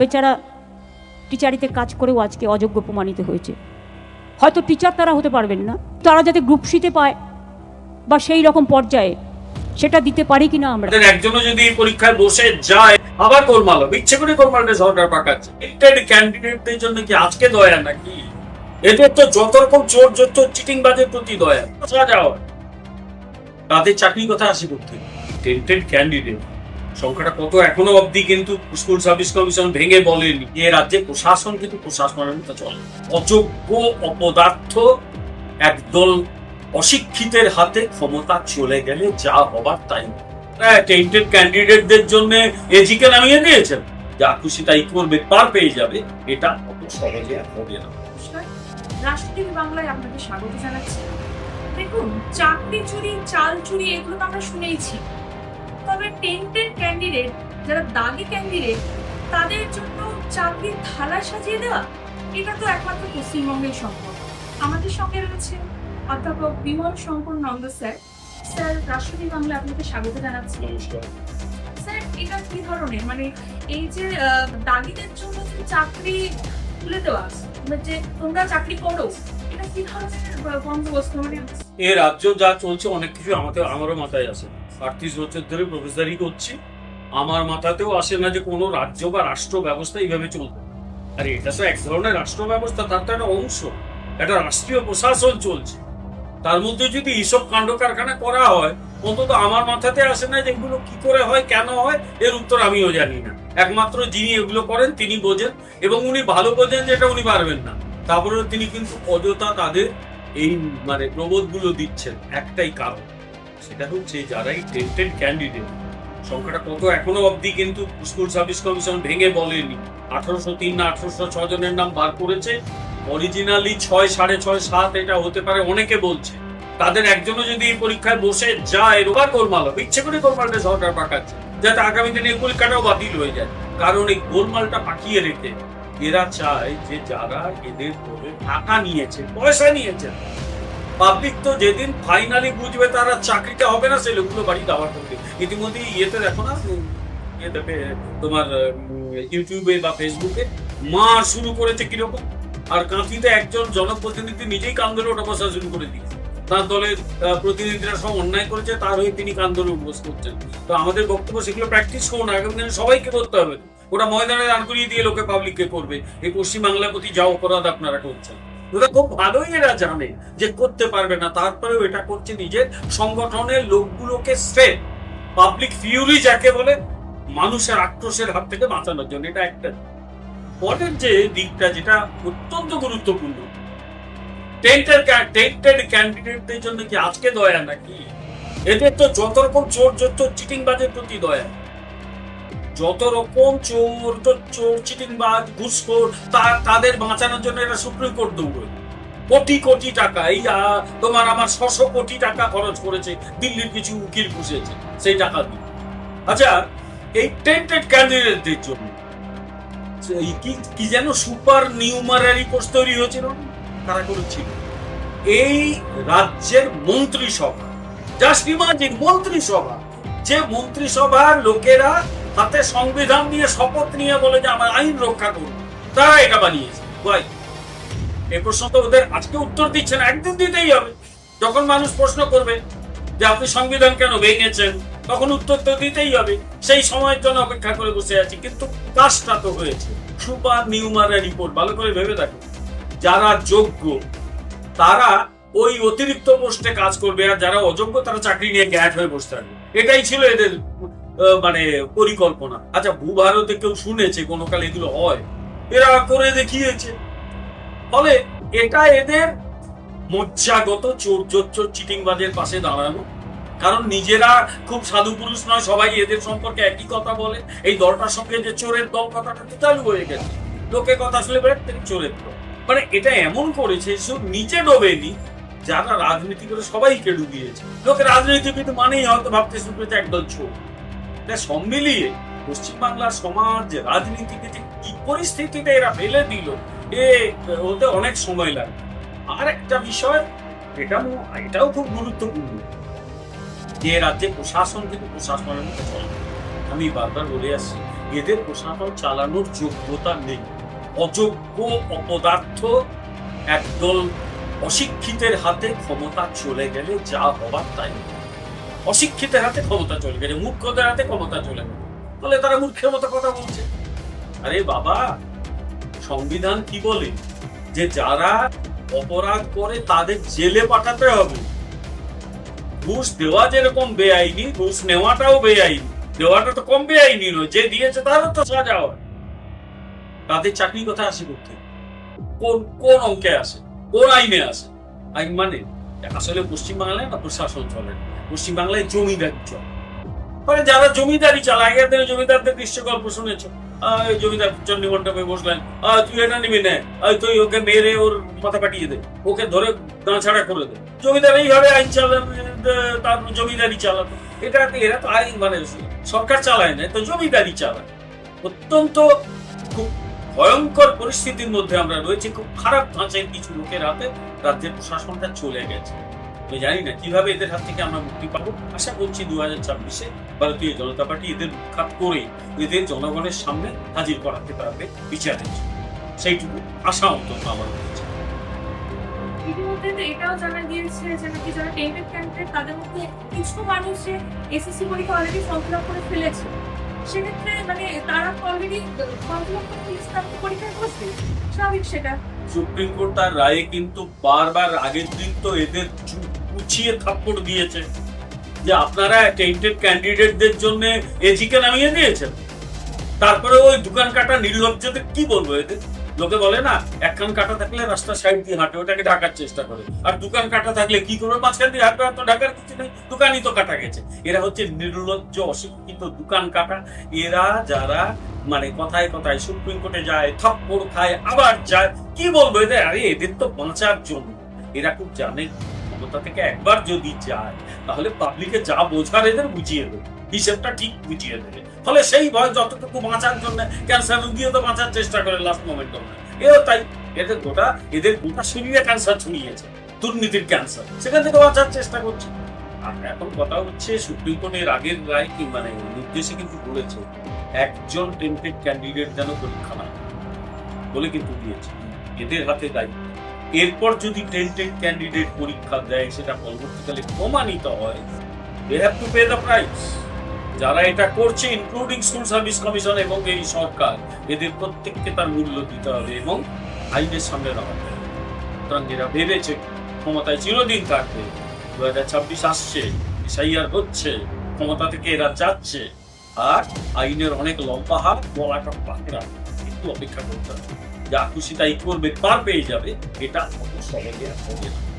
বেচারা টিচারিতে কাজ করেও আজকে অযোগ্য প্রমাণিত হয়েছে। হয়তো টিচার তারা হতে পারবেন না। তারা যাতে গ্রুপ সিতে পায় বা সেই রকম পর্যায়ে সেটা দিতে পারি কিনা আমরা তাদের একজনও যদি পরীক্ষায় বসে যায়, আবার হবে। ইচ্ছে করে গোলমালটা সরকার পাকাচ্ছে। ইলেক্টেড ক্যান্ডিডেটদের জন্য কি আজকে দয়া নাকি? এদের তো যত রকম চোর, যত চিটিং বাজের প্রতি দয়া। সাজা হয় তাদের চাকরি কথা আসি করতে টেন্টেড ক্যান্ডিডেট সংখ্যাটা কত? এখনও অবধি কিন্তু স্কুল সার্ভিস কমিশন ভেঙে বলেনি। এ রাজ্যে প্রশাসন কিন্তু প্রশাসনের মতো চলে অযোগ্য অপদার্থ একদল অশিক্ষিতের হাতে ক্ষমতা চলে গেলে যা হবার তাই টেন্টেড ক্যান্ডিডেটদের জন্য এজিকে নামিয়ে দিয়েছেন। যা খুশি তাই করবে, পার পেয়ে যাবে, এটা অত সহজে হবে না। বাংলায় আপনাকে স্বাগত জানাচ্ছি। দেখুন, চাকরি চুরি, চাল চুরি, এগুলো তো আমরা শুনেইছি। তবে টেন্টেড ক্যান্ডিডেট যারা দাগি ক্যান্ডিডেট তাদের জন্য চাকরির থালা সাজিয়ে দেওয়া এটা তো একমাত্র পশ্চিমবঙ্গের সম্ভব। আমাদের সঙ্গে রয়েছে অধ্যাপক বিমল শঙ্কর নন্দ স্যার। স্যার রাষ্ট্রীয় বাংলা আপনাকে স্বাগত জানাচ্ছি। স্যার এটা কি ধরনের? মানে এই যে দাগিদের জন্য যে চাকরি তুলে দেওয়া মানে যে তোমরা চাকরি করো এটা কি ধরনের বন্দোবস্ত? মানে এ রাজ্য যা চলছে অনেক কিছু আমাদের আমারও মাথায় আসে। আটত্রিশ বছর ধরে প্রফেসরই করছি। আমার মাথাতেও আসে না যে কোনো রাজ্য বা রাষ্ট্র ব্যবস্থা এইভাবে চলবে। আর, এটা তো এক ধরনের রাষ্ট্র ব্যবস্থা, তার তো একটা অংশ। একটা রাষ্ট্রীয় প্রশাসন চলছে। তার মধ্যে যদি এইসব কাণ্ড কারখানা করা হয়, অন্তত আমার মাথাতে আসে না যে এগুলো কি করে হয়, কেন হয়, এর উত্তর আমিও জানি না। একমাত্র যিনি এগুলো করেন, তিনি বোঝেন এবং উনি ভালো বোঝেন যেটা উনি পারবেন না। তারপরে তিনি কিন্তু অযথা তাদের এই মানে প্রবোধগুলো দিচ্ছেন, একটাই কারণ। সেটা হচ্ছে যারা এই টেন্টেড ক্যান্ডিডেট সংখ্যাটা কত এখনও অবধি কিন্তু স্কুল সার্ভিস কমিশন ভেঙে বলেনি। আঠারোশো তিন না আঠারোশো ছয় জনের নাম বার করেছে। অরিজিনালি ছয়, সাড়ে ছয়, সাত এটা হতে পারে, অনেকে বলছে। তাদের একজনও যদি এই পরীক্ষায় বসে যায় রোবার গোলমাল হবে ইচ্ছে করে গোলমালটা সরকার পাকাচ্ছে। যাতে আগামী দিনে এই পরীক্ষাটাও বাতিল হয়ে যায়। কারণ এই গোলমালটা পাকিয়ে রেখে এরা চায় যে যারা এদের ধরে টাকা নিয়েছে, পয়সা নিয়েছে পাবলিক তো যেদিন ফাইনালি বুঝবে তারা চাকরিটা হবে না সে লোকগুলো বাড়ি দাবার করবে। ইতিমধ্যে ইয়েতে দেখো না, ইয়েতে তোমার ইউটিউবে বা ফেসবুকে মার শুরু করেছে কীরকম, আর কাঁথিতে একজন জনপ্রতিনিধি নিজেই কান ধরে ওটা বসা শুরু করে দিয়েছে। তার দলের প্রতিনিধিরা সব অন্যায় করেছে, তার হয়ে তিনি কান ধরে উপবাস করছেন। তো আমাদের বক্তব্য সেগুলো প্র্যাকটিস করুন আগামী দিনে সবাইকে করতে হবে। ওটা ময়দানে দান করিয়ে দিয়ে লোকে পাবলিককে করবে। এই পশ্চিমবাংলার প্রতি যা অপরাধ আপনারা করছেন। ওরা খুব ভালোই এরা জানে যে করতে পারবে না। তারপরেও এটা করছে নিজের সংগঠনের লোকগুলোকে স্ট্রেট পাবলিক ফিউরি যাকে বলে, মানুষের আক্রোশের হাত থেকে বাঁচানোর জন্য। এটা একটা পরের যে দিকটা যেটা অত্যন্ত গুরুত্বপূর্ণ। টেন্টেড টেন্টেড ক্যান্ডিডেটদের জন্য কি আজকে দয়া নাকি? এদের তো যত রকম চোর যত চিটিং বাজের প্রতি দয়া। যত রকম চোর চোর, চিটিংবাজ, ঘুষখোর, তা- তাদের বাঁচানোর জন্য এরা সুপ্রিম কোর্ট দৌড়ে। কোটি কোটি টাকা, এই তোমার আমার ছশো কোটি টাকা খরচ করেছে, দিল্লির কিছু উকিল পুষেছে সেই টাকা দিয়ে। আচ্ছা এই টেন্টেড ক্যান্ডিডেটদের জন্য কি কি যেন সুপার নিউমারারি কোর্স তৈরি হয়েছিল তারা কারা করেছিল? এই রাজ্যের মন্ত্রিসভা জাস্ট ইমাজিন মন্ত্রিসভা, যে মন্ত্রিসভার লোকেরা হাতে সংবিধান নিয়ে শপথ নিয়ে বলে যে আমার আইন রক্ষা করুন। তারা এটা বানিয়েছে। ভাই এই প্রশ্ন তো ওদের আজকে উত্তর দিচ্ছে না, একদিন দিতেই হবে। যখন মানুষ প্রশ্ন করবে যে আপনি সংবিধান কেন ভেঙেছেন, তখন উত্তর তো দিতেই হবে। সেই সময়ের জন্য অপেক্ষা করে বসে আছি, কিন্তু কাজটা তো হয়েছে। সুপার নিউমারের রিপোর্ট ভালো করে ভেবে দেখো। যারা যোগ্য, তারা ওই অতিরিক্ত পোস্টে কাজ করবে, আর যারা অযোগ্য, তারা চাকরি নিয়ে গ্যাট হয়ে বসে থাকবে। এটাই ছিল এদের মানে পরিকল্পনা। আচ্ছা ভূভারতে কেউ শুনেছে কোনো কাল এগুলো হয়? এরা করে দেখিয়েছে। ফলে এটা এদের মজ্জাগত চোর চোর চিটিংবাজের পাশে দাঁড়ানো। কারণ নিজেরা খুব সাধু পুরুষ নয়, সবাই এদের সম্পর্কে একই কথা বলে। এই দলটার সঙ্গে যে চোরের দল কথাটা তো চালু হয়ে গেছে। লোকে কথা শুনে বেড়ে চোরের দল। মানে এটা এমন করেছে শুধু নিচে ডোবেনি, যারা রাজনীতি করে সবাইকে ডুবিয়েছে। লোকে রাজনীতিবিদ মানেই হয়তো ভাবতে শুরু করেছে একদল চোর। এটা সব মিলিয়ে পশ্চিমবাংলার সমাজ রাজনীতিকে যে কি পরিস্থিতিতে এরা ফেলে দিল, এ, ওতে অনেক সময় লাগবে আর একটা বিষয়, এটা এটাও খুব গুরুত্বপূর্ণ যে রাজ্যে প্রশাসন কিন্তু প্রশাসনের মতো চলে আমি বারবার বলে আসছি, এদের প্রশাসন চালানোর যোগ্যতা নেই। অযোগ্য অপদার্থ একদল অশিক্ষিতের হাতে ক্ষমতা চলে গেলে যা হবার তাই। অশিক্ষিতের হাতে ক্ষমতা চলে গেলে মূর্খদের হাতে ক্ষমতা চলে গেলে বলে তারা মূর্খের মতো কথা বলছে। আরে বাবা, সংবিধান কি বলে? যে যারা অপরাধ করে তাদের জেলে পাঠাতে হবে। ঘুষ দেওয়া যেরকম বেআইনি, ঘুষ নেওয়াটাও বেআইনি। দেওয়াটা তো কম বেআইনি নয়, যে দিয়েছে তারও তো সাজা হয়। তাদের চাকরি কথা আসে করতে কোন কোন অঙ্কে আসে? কোন আইনে আসে? আইন মানে আসলে পশ্চিমবাংলায় না প্রশাসন চলে। পশ্চিমবাংলায় জমিদারি চলে। মানে যারা জমিদারি চালায়, আগের দিনে জমিদারদের দৃশ্য গল্প শুনেছ জমিদার চন্ডী মণ্ডপে বসলেন তুই এটা নিবি না। তুই ওকে মেরে ওর মাথা পাঠিয়ে দে। ওকে ধরে দাঁড়া করে দে। জমিদার এইভাবে আইন চালান তার জমিদারি চালাতো এটা এরা তো আইন মানে সরকার চালায় না তো জমিদারি চালায়। অত্যন্ত ভয়ঙ্কর পরিস্থিতির মধ্যে আমরা রয়েছি, খুব খারাপ ধাঁচের কিছু লোকের হাতে রাজ্যের প্রশাসনটা চলে গেছে। আমি জানি না কীভাবে এদের হাত থেকে আমরা মুক্তি পাবো। আশা করছি দু হাজার ছাব্বিশে ভারতীয় জনতা পার্টি এদের উৎখাত করে এদের জনগণের সামনে হাজির করাতে পারবে বিচারের জন্য। সেইটুকু আশা অন্তত আমার রয়েছে এটাও জানা গিয়েছে যে নাকি যারা টেন্টেড ক্যান্ডিডেট তাদের মধ্যে কিছু মানুষ এসএসসি পরীক্ষা অলরেডি ফিল করে ফেলেছে। সেক্ষেত্রে মানে তারা অলরেডি পরীক্ষায় বসবে স্বাভাবিক সেটা। সুপ্রিম কোর্ট তার রায়ে কিন্তু বারবার আগের দিন তো এদের চু- থাপ্পড় দিয়েছে। যে আপনারা টেন্টেড ক্যান্ডিডেটদের জন্য এজিকে নামিয়ে দিয়েছেন। তারপরে ওই দোকান কাটা নির্লজ্জদের কি বলব এদের? লোকে বলে না একখান কাটা থাকলে রাস্তা সাইড দিয়ে হাঁটে, ওটাকে ঢাকার চেষ্টা করে। আর দোকান কাটা থাকলে কি করবে? মাঝখান দিয়ে হাঁটবে তো ঢাকার কিছু নেই, দোকানই তো কাটা গেছে। এরা হচ্ছে নির্লজ্জ, অশিক্ষিত দোকান কাটা। এরা যারা মানে কথায় কথায় সুপ্রিম কোর্টে যায়, থাপ্পড় খায়, আবার যায়, কি বলব এদের? আরে এদের তো বাঁচার জন্য। এরা খুব জানে, ক্ষমতা থেকে একবার যদি যায়, তাহলে পাবলিকে যা বোঝার এদের বুঝিয়ে দেবে। হিসেবটা ঠিক বুঝিয়ে দেবে। ফলে সেই ভয় যতটুকু বাঁচার জন্য ক্যান্সার রুগীও তো বাঁচার চেষ্টা করে লাস্ট মোমেন্ট এও তাই, এদের গোটা এদের গোটা শরীরে ক্যান্সার ছড়িয়েছে, দুর্নীতির ক্যান্সার সেখান থেকে বাঁচার চেষ্টা করছে। আর এখন কথা হচ্ছে, সুপ্রিম কোর্টের আগের রায় কি মানে নির্দেশে কিন্তু বলেছে, একজন টেন্টেড ক্যান্ডিডেট যেন পরীক্ষা না বলে কিন্তু দিয়েছে, এদের হাতে দায়িত্ব এরপর যদি টেন্টেড ক্যান্ডিডেট পরীক্ষা দেয়, সেটা পরবর্তীকালে প্রমাণিত হয় they have to pay the price যারা এটা করছে ইনক্লুডিং স্কুল সার্ভিস কমিশন এবং এই সরকার, এদের প্রত্যেককে তার মূল্য দিতে হবে এবং আইনের সামনে দাঁড়াতে হবে। সুতরাং এরা ভেবেছে, ক্ষমতায় চিরদিন থাকবে। দু হাজার ছাব্বিশ আসছে, এসআইআর হচ্ছে, ক্ষমতা থেকে এরা যাচ্ছে, আর আইনের অনেক লম্বা হাত গলাটা পাকড়া। একটু অপেক্ষা করতে হবে। যা খুশি তাই করবে, পার পেয়ে যাবে, এটা অত সহজে হবে না